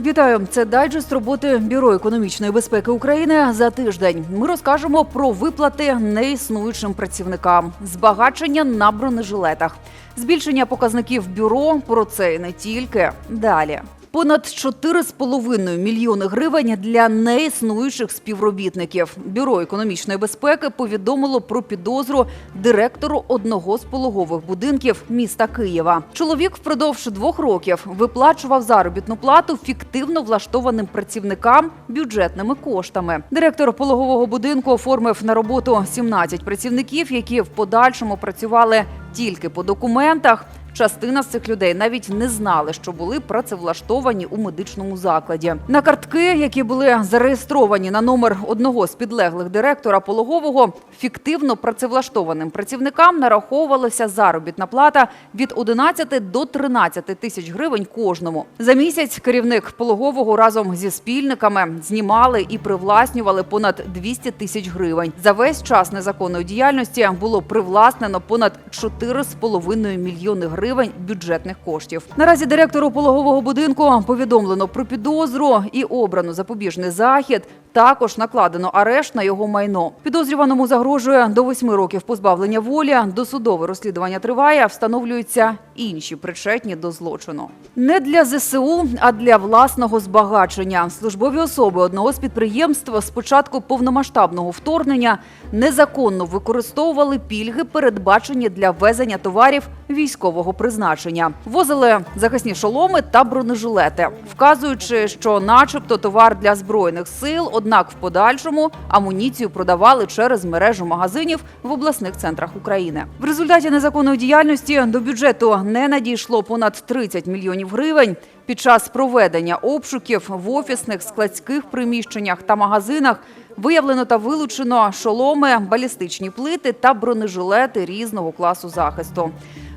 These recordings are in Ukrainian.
Вітаю! Це дайджест роботи Бюро економічної безпеки України за тиждень. Ми розкажемо про виплати неіснуючим працівникам, збагачення на бронежилетах, збільшення показників бюро. Про це і не тільки далі. Понад 4,5 мільйони гривень для неіснуючих співробітників. Бюро економічної безпеки повідомило про підозру директору одного з пологових будинків міста Києва. Чоловік впродовж двох років виплачував заробітну плату фіктивно влаштованим працівникам бюджетними коштами. Директор пологового будинку оформив на роботу 17 працівників, які в подальшому працювали тільки по документах. Частина з цих людей навіть не знали, що були працевлаштовані у медичному закладі. На картки, які були зареєстровані на номер одного з підлеглих директора пологового, фіктивно працевлаштованим працівникам нараховувалася заробітна плата від 11 до 13 тисяч гривень кожному. За місяць керівник пологового разом зі спільниками знімали і привласнювали понад 200 тисяч гривень. За весь час незаконної діяльності було привласнено понад 4,5 мільйони гривень бюджетних коштів. Наразі директору пологового будинку повідомлено про підозру і обрано запобіжний захід. Також накладено арешт на його майно. Підозрюваному загрожує до восьми років позбавлення волі. Досудове розслідування триває. Встановлюються інші причетні до злочину. Не для ЗСУ, а для власного збагачення. Службові особи одного з підприємств з початку повномасштабного вторгнення незаконно використовували пільги, передбачені для ввезення товарів військового призначення. Возили захисні шоломи та бронежилети, вказуючи, що, начебто, товар для збройних сил, однак в подальшому амуніцію продавали через мережу магазинів в обласних центрах України. В результаті незаконної діяльності до бюджету не надійшло понад 30 мільйонів гривень. Під час проведення обшуків в офісних складських приміщеннях та магазинах виявлено та вилучено шоломи, балістичні плити та бронежилети різного класу захисту.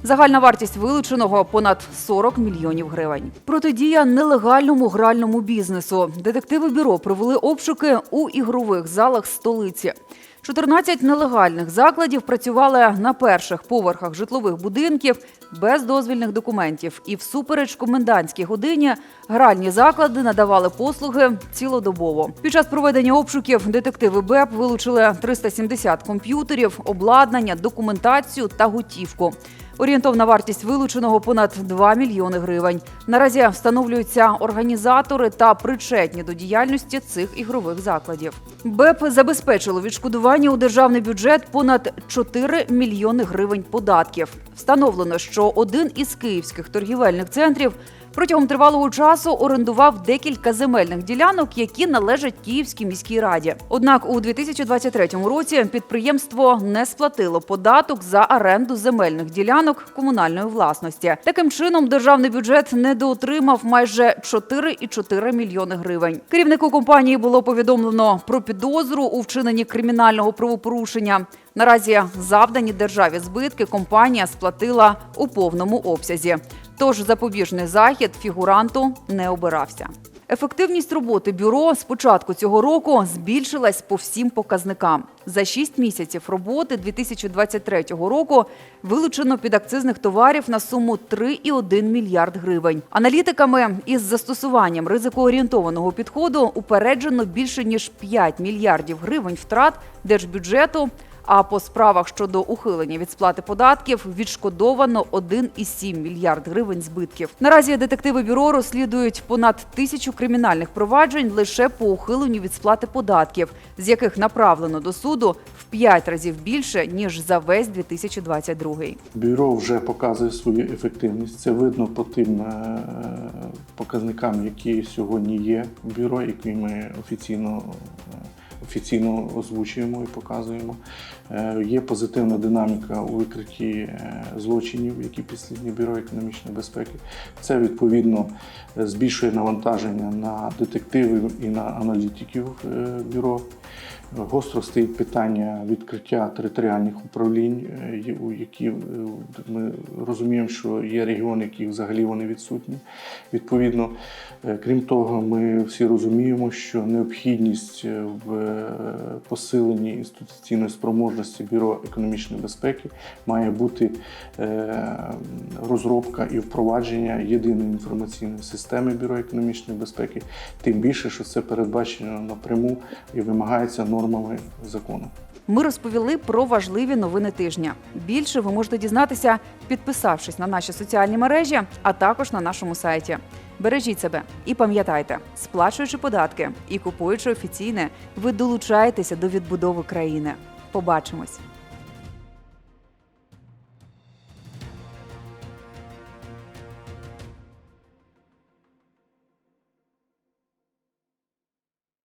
Загальна вартість вилученого понад 40 мільйонів гривень. Протидія нелегальному гральному бізнесу. Детективи бюро провели обшуки у ігрових залах столиці. 14 нелегальних закладів працювали на перших поверхах житлових будинків без дозвільних документів. І всупереч комендантській годині гральні заклади надавали послуги цілодобово. Під час проведення обшуків детективи БЕП вилучили 370 комп'ютерів, обладнання, документацію та готівку. Орієнтовна вартість вилученого понад 2 мільйони гривень. Наразі встановлюються організатори та причетні до діяльності цих ігрових закладів. БЕП забезпечило відшкодування у державний бюджет понад 4 мільйони гривень податків. Встановлено, що один із київських торгівельних центрів протягом тривалого часу орендував декілька земельних ділянок, які належать Київській міській раді. Однак у 2023 році підприємство не сплатило податок за оренду земельних ділянок комунальної власності. Таким чином, державний бюджет недоотримав майже 4,4 мільйони гривень. Керівнику компанії було повідомлено про підозру у вчиненні кримінального правопорушення. Наразі завдані державі збитки компанія сплатила у повному обсязі. Тож запобіжний захід фігуранту не обирався. Ефективність роботи бюро з початку цього року збільшилась по всім показникам. За 6 місяців роботи 2023 року вилучено підакцизних товарів на суму 3,1 мільярд гривень. Аналітиками із застосуванням ризикоорієнтованого підходу упереджено більше ніж 5 мільярдів гривень втрат держбюджету. А по справах щодо ухилення від сплати податків відшкодовано 1,7 мільярд гривень збитків. Наразі детективи бюро розслідують понад тисячу кримінальних проваджень лише по ухиленню від сплати податків, з яких направлено до суду в 5 разів більше ніж за весь 2022. Бюро вже показує свою ефективність. Це видно по тим е, показникам, які сьогодні є в бюро, які ми офіційно, е, офіційно озвучуємо і показуємо. Е, Є позитивна динаміка у викритті е, злочинів, які підслідні бюро економічної безпеки. Це відповідно е, збільшує навантаження на детективів і на аналітиків бюро. Гостро стоїть питання відкриття територіальних управлінь, е, у які е, ми розуміємо, що є регіони, які взагалі вони відсутні. Відповідно, е, крім того, ми всі розуміємо, що необхідність в посиленні інституційної спроможності бюро економічної безпеки має бути розробка і впровадження єдиної інформаційної системи бюро економічної безпеки, тим більше, що це передбачено напряму і вимагається нормами закону. Ми розповіли про важливі новини тижня. Більше ви можете дізнатися, підписавшись на наші соціальні мережі, а також на нашому сайті. Бережіть себе і пам'ятайте, сплачуючи податки і купуючи офіційне, ви долучаєтеся до відбудови країни. Побачимось.